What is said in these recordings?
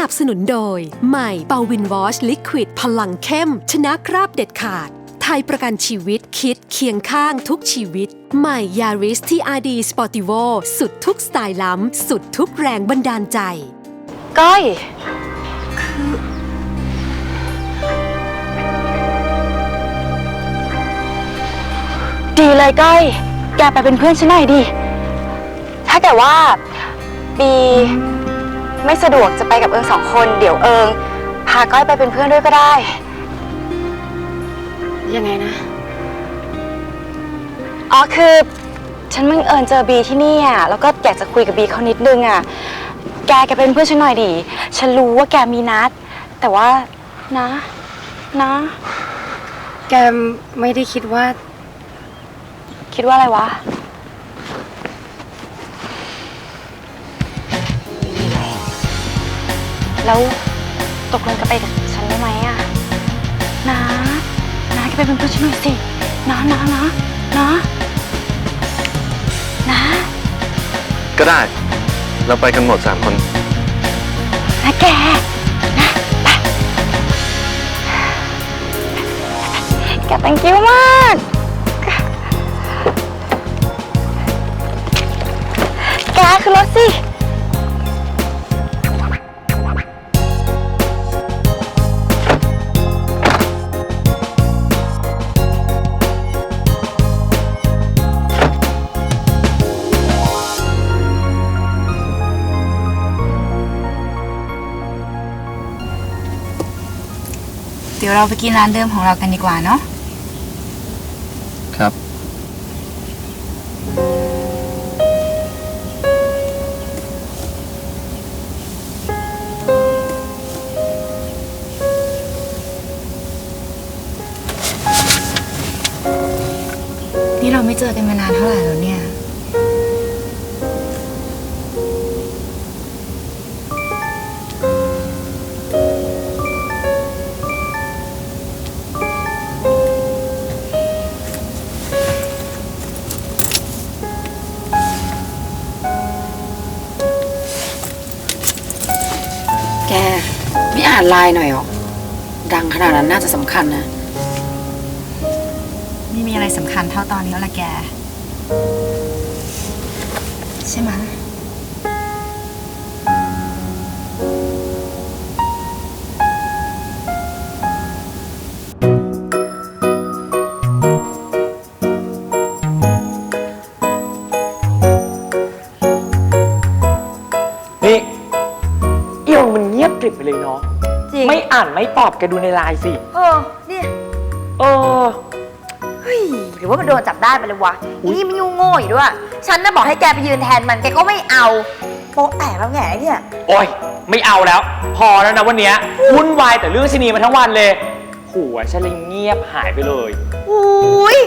นับสนุนโดย ใหม่เปาวินวอชลิควิดพลังเข้ม ชนะคราบเด็ดขาด ไทยประกันชีวิตคิดเคียงข้างทุกชีวิต ใหม่ยาริสที่ RD Sportivo สุดทุกสไตล์ล้ำ สุดทุกแรงบันดาลใจ ก้อย ดีเลยก้อย แกไปเป็นเพื่อนฉันหน่อยดิ ถ้าแต่ว่าบี ไม่สะดวกจะไปกับเอิงสองคนเดี๋ยวเอิงพาก้อยไปเป็นเพื่อนด้วยก็ได้ ยังไงนะ อ๋อคือ ฉันมึงเอิญเจอบีที่นี่อะแล้วก็อยากจะคุยกับบีเขานิดนึงอะแกแกเป็นเพื่อนฉันหน่อยดิฉันรู้ว่าแกมีนัด แต่ว่านะ นะ แกไม่ได้คิดว่า คิดว่าอะไรวะ แล้วตกลงจะไปกับฉันได้ไหมอะนะนะแกไปเป็นเพื่อนฉันหน่อยสินะนะนะนะนะก็ได้ เราไปกันหมดสามคน นะแกนะไป แก thank you มาก แกคือรถสิ ดี๋ยวเราไปกินร้านเดิมของเรากันดีกว่าเนาะครับ นี่เราไม่เจอกันมานานเท่าไหร่แล้วเนี่ย ไม่อ่านไลน์หน่อยหรอดังขนาดนั้นน่าจะสำคัญนะ ไม่มีอะไรสำคัญเท่าตอนนี้แล้วละแก ใช่ไหมะนี่เอี่ยวมันเงียบกริบไปเลยเนาะจ ริงไม่อ่านไม่ตอบแกดูในไลน์สิ เออเนี่ยเออ เฮ้ยหรือว่ามันโดนจับได้ไปเลยวะอีนี่มันยุ่งโง่อยู่ด้วย ฉันน่ะบอกให้แกไปยืนแทนมันแกก็ไม่เอาโป๊ะแตกแล้วแง่เนี่ย โอ้ย ไม่เอาแล้ว พอแล้วนะวันเนี้ยวุ่นวายแต่เรื่องชะนีมาทั้งวันเลยหัวฉันเลยเงียบหายไปเลย อุ้ย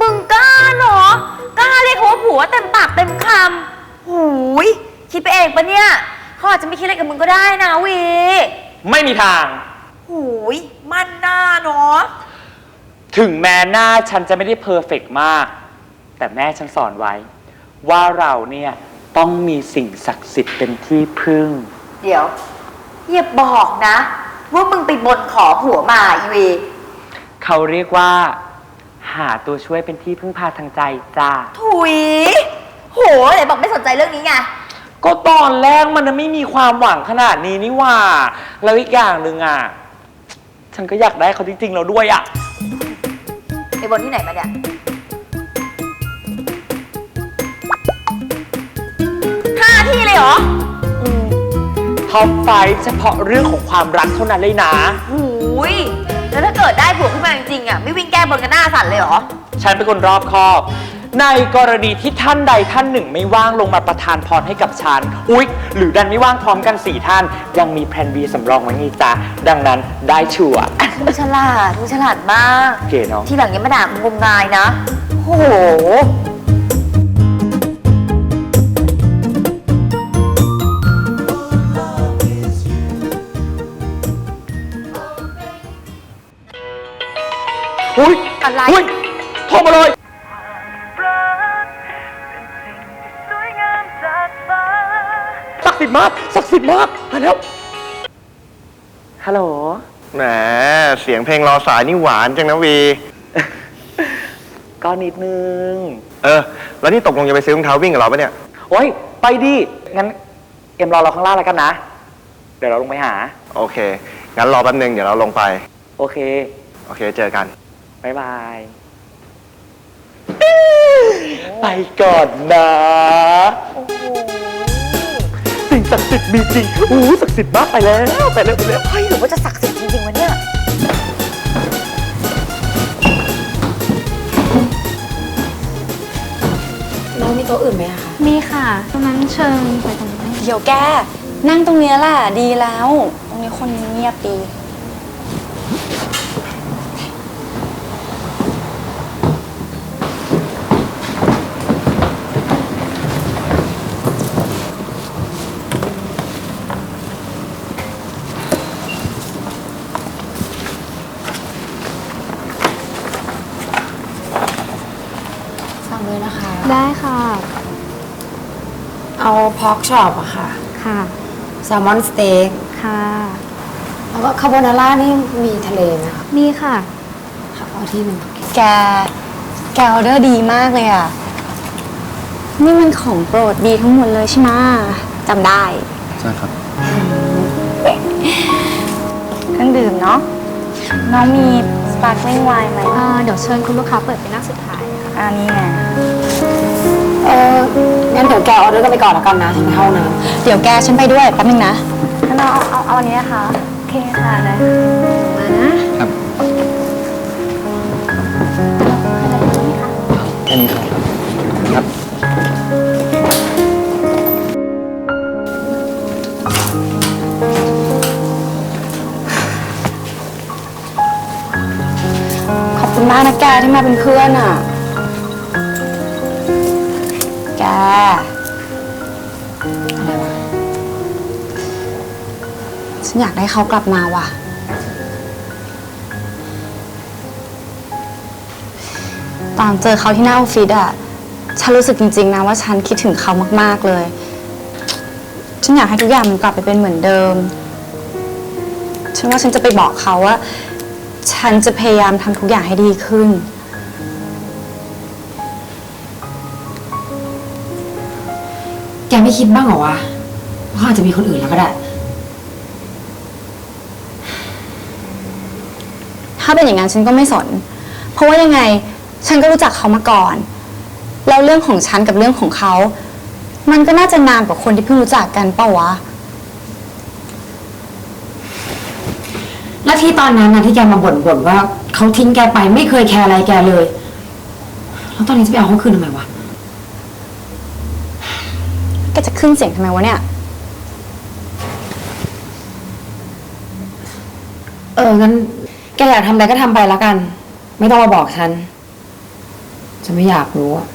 มึงกล้าเนาะกล้าเรียกเขาว่าผัวเต็มปากเต็มคำหูยคิดไปเองปะเนี่ยเขาอาจจะไม่คิดอะไรกับมึงก็ได้นะวี ไม่มีทาง หูย มันหน้าเนาะ ถึงแม้หน้าฉันจะไม่ได้เพอร์เฟกต์มาก แต่แม่ฉันสอนไว้ ว่าเราเนี่ยต้องมีสิ่งศักดิ์สิทธิ์เป็นที่พึ่ง เดี๋ยวอย่าบอกนะ ว่ามึงไปบนขอผัวมาอีวีเขาเรียกว่า หาตัวช่วยเป็นที่พึ่งพาทางใจจ้า ถุย โหไหนบอกไม่สนใจเรื่องนี้ไง ก็ตอนแรกมันไม่มีความหวังขนาดนี้นี่หว่า แล้วอีกอย่างหนึ่งอะ ฉันก็อยากได้เขาจริงๆแล้วด้วยอะไปบนที่ไหนมาเนี่ย ห้าที่เลยเหรอท็อปไฟเฉพาะเรื่องของความรักเท่านั้นเลยนะ หูย แล้วถ้าเกิดได้ผัวขึ้นมาจริงๆอะ ไม่วิ่งแก้บนกันหน้าสั่นเลยเหรอ ฉันเป็นคนรอบคอบ ในกรณีที่ท่านใดท่านหนึ่งไม่ว่างลงมาประทานพรให้กับฉันอุ๊ย หรือดันไม่ว่างพร้อมกันสี่ท่าน ยังมีแพลน B สำรองไว้ไงจ๊ะดังนั้นได้ชัวร์ มึงฉลาดมึงฉลาดมากเก๋เนาะที่หลังอยังมาด่ามึงงมงายนะ โอ้โห อุ๊ยอะไรอุ๊ยโทรมาเลย สิทธิ์มากศักดิ์สิทธิ์มากมาแล้ว ฮัลโหล แหมเสียงเพลงรอสายนี่หวานจังนะวี ก็นิดนึง เออ แล้วนี่ตกลงจะไปซื้อรองเท้าวิ่งกับเราปะเนี่ย โอ้ย ไปดิ งั้น เอ็มรอเราข้างล่างแล้วกันนะ เดี๋ยวเราลงไปหา โอเค งั้นรอแป๊บนึงเดี๋ยวเราลงไป โอเค โอเค เจอกัน บายบาย ไปก่อนนะสิ่ง ศักดิ์สิทธิ์มีจริงอู้ศักดิ์สิทธิ์มากไปแล้วไปแล้วไปแล้ว เฮ้ยหรือว่าจะศักดิ์สิทธิ์จริงๆวะเนี่ย น้องมีโต๊ะอื่นไหมอะคะ มีค่ะ ตรงนั้นเชิญไปตรงนี้เดี๋ยวแก นั่งตรงเนี้ยแหละดีแล้ว ตรงนี้คนเงียบดี สั่งเลยนะคะ ได้ค่ะ เอาพอกช็อปอะค่ะค่ะ แซลมอนสเต็กค่ะ แล้วก็คาโบนาร่านี่มีทะเลไหมคะนี่ค่ะ ค่ะเอาที่หนึ่งแก แกออเดอร์ดีมากเลยอะ นี่มันของโปรดดีทั้งหมดเลยใช่ไหมจำได้ ใช่ครับ เครื่องดื่มเนาะ น้องมีสปาร์คลิ่งไวน์ไหมเดี๋ยวเชิญคุณลูกค้าเปิดเป็นหน้าสุดท้ายค่ะ อันนี้ไง เอองั้นเดี๋ยวแกออเดอร์กันไปก่อนแล้วกันนะฉันเข้าน้เดี๋ยวแกฉันไปด้วยแป๊บนึงนะ งั้นเอาเอาเอาอันนี้นะคะโอเคค่ะนะมานะครับ แค่นี้ครับครับขอบคุณมากนะแกที่มาเป็นเพื่อนอะ แกฉันอยากได้เขากลับมาว่ะ ตอนเจอเขาที่หน้าออฟฟิศอะฉันรู้สึกจริงๆนะว่าฉันคิดถึงเขามากๆเลย ฉันอยากให้ทุกอย่างมันกลับไปเป็นเหมือนเดิม ฉันว่าฉันจะไปบอกเขาว่า ฉันจะพยายามทำทุกอย่างให้ดีขึ้น ไม่คิดบ้างเหรอวะว่าเขาอาจจะมีคนอื่นแล้วก็ได้ ถ้าเป็นอย่างนั้นฉันก็ไม่สน เพราะว่ายังไงฉันก็รู้จักเขามาก่อน แล้วเรื่องของฉันกับเรื่องของเขา มันก็น่าจะนานกว่าคนที่เพิ่งรู้จักกันเปล่าวะ แล้วที่ตอนนั้นนะที่แกมาบ่นบ่นๆว่าเขาทิ้งแกไปไม่เคยแคร์อะไรแกเลย แล้วตอนนี้จะไปเอาเขาคืนทำไมวะ แกจะขึ้นเสียงทำไมวะเนี่ย เอองั้นแกอยากทำอะไรก็ทำไปแล้วกัน ไม่ต้องมาบอกฉันจะไม่อยากรู้อะ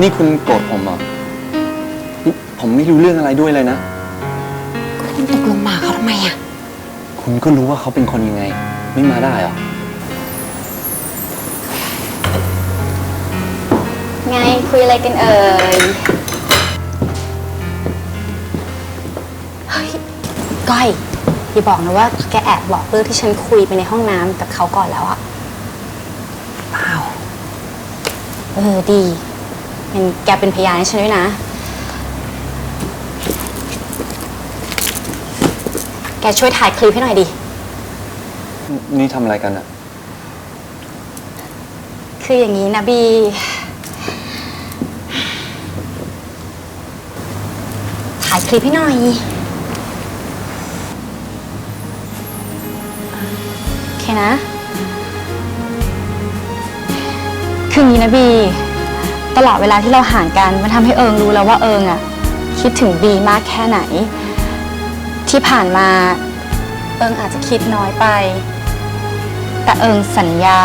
นี่คุณโกรธผมเหรอนี่ผมไม่รู้เรื่องอะไรด้วยเลยนะ คุณก็รู้ว่าเขาเป็นคนยังไง ไม่มาได้เหรอ ไงคุยอะไรกันเอ่ย เฮ้ย ก้อย อย่าบอกนะว่าแกแอบบอกเรื่องที่ฉันคุยไปในห้องน้ำกับเขาก่อนแล้วอะเปล่า เออดีงั้นแกเป็นพยานให้ฉันด้วยนะ แกช่วยถ่ายคลิปให้หน่อยดิ นี่ทำอะไรกันอะคืออย่างนี้นะบี ถ่ายคลิปให้หน่อย โอเคนะ คืออย่างนี้นะบี ตลอดเวลาที่เราห่างกัน มันทำให้เอิงรู้แล้วว่าเอิงอะคิดถึงบีมากแค่ไหน ที่ผ่านมาเอิงอาจจะคิดน้อยไป แต่เอิงสัญญา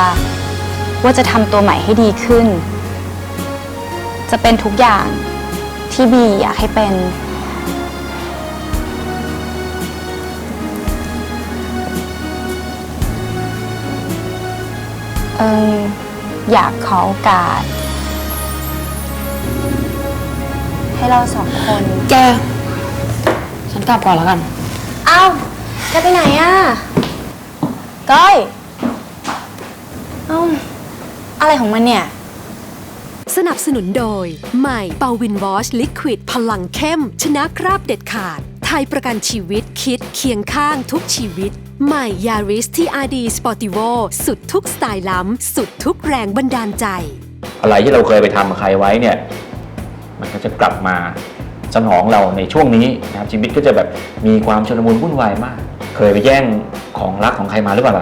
ว่าจะทำตัวใหม่ให้ดีขึ้น จะเป็นทุกอย่างที่บีอยากให้เป็น เอิงอยากขอโอกาส ให้เราสองคน แก ฉันกลับก่อนแล้วกัน เอ้าจะไปไหนอะ ก้อย เอ้า อะไรของมันเนี่ย สนับสนุนโดย ใหม่เปาวินวอชลิควิดพลังเข้ม ชนะคราบเด็ดขาด ไทยประกันชีวิตคิดเคียงข้างทุกชีวิต ใหม่ยาริสที่ RD Sportivo สุดทุกสไตล์ล้ำ สุดทุกแรงบันดาลใจ อะไรที่เราเคยไปทำกับใครไว้เนี่ย มันก็จะกลับมา สนองเราในช่วงนี้นะครับชีวิตก็จะแบบมีความชลมุนวุ่นวายมาก เคยไปแย่งของรักของใครมาหรือเปล่า